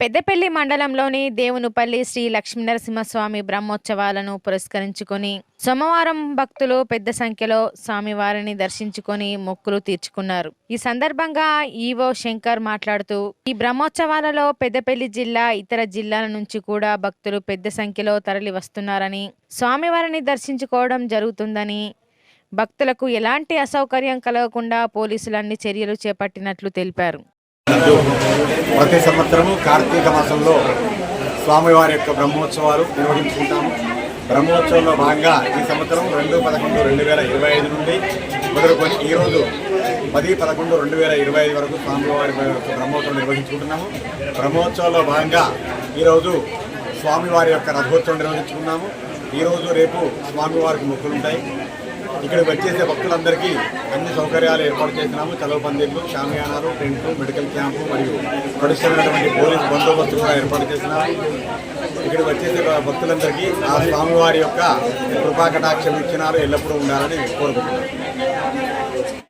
పెద్దపల్లి మండలంలోని దేవునుపల్లి శ్రీ లక్ష్మీనరసింహస్వామి బ్రహ్మోత్సవాలను పురస్కరించుకొని సోమవారం భక్తులు పెద్ద సంఖ్యలో స్వామివారిని దర్శించుకొని మొక్కులు తీర్చుకున్నారు. ఈ సందర్భంగా ఈవో శంకర్ మాట్లాడుతూ ఈ బ్రహ్మోత్సవాలలో పెద్దపల్లి జిల్లా ఇతర జిల్లాల నుంచి కూడా భక్తులు పెద్ద సంఖ్యలో తరలి వస్తున్నారని స్వామివారిని దర్శించుకోవడం జరుగుతుందని భక్తులకు ఎలాంటి అసౌకర్యం కలగకుండా పోలీసులు అన్ని చర్యలు చేపట్టినట్లు తెలిపారు. ప్రతి సంవత్సరము కార్తీక మాసంలో స్వామివారి యొక్క బ్రహ్మోత్సవాలు నిర్వహించుకుంటాము. బ్రహ్మోత్సవంలో భాగంగా ఈ సంవత్సరం రెండు పదకొండు రెండు వేల ఇరవై ఐదు నుండి మొదలుకొని ఈరోజు పది పదకొండు రెండు వేల ఇరవై ఐదు వరకు స్వామివారి యొక్క బ్రహ్మోత్సవం నిర్వహించుకుంటున్నాము. బ్రహ్మోత్సవంలో భాగంగా ఈరోజు స్వామివారి యొక్క రథోత్సవం నిర్వహించుకున్నాము ఈరోజు రేపు స్వామివారికి మొక్కులుంటాయి. ఇక్కడికి వచ్చేసే భక్తులందరికీ అన్ని సౌకర్యాలు ఏర్పాటు చేసినాము. చదువు పందిళ్ళు షామియానాలు టెంట్లు మెడికల్ క్యాంపు మరియు నడుస్తున్నటువంటి పోలీస్ బందోబస్తు కూడా ఏర్పాటు చేసినాము. ఇక్కడికి వచ్చేసే భక్తులందరికీ ఆ స్వామివారి యొక్క కృపాకటాక్షం ఇచ్చినారు. ఎల్లప్పుడూ ఉండాలని కోరుకుంటున్నాను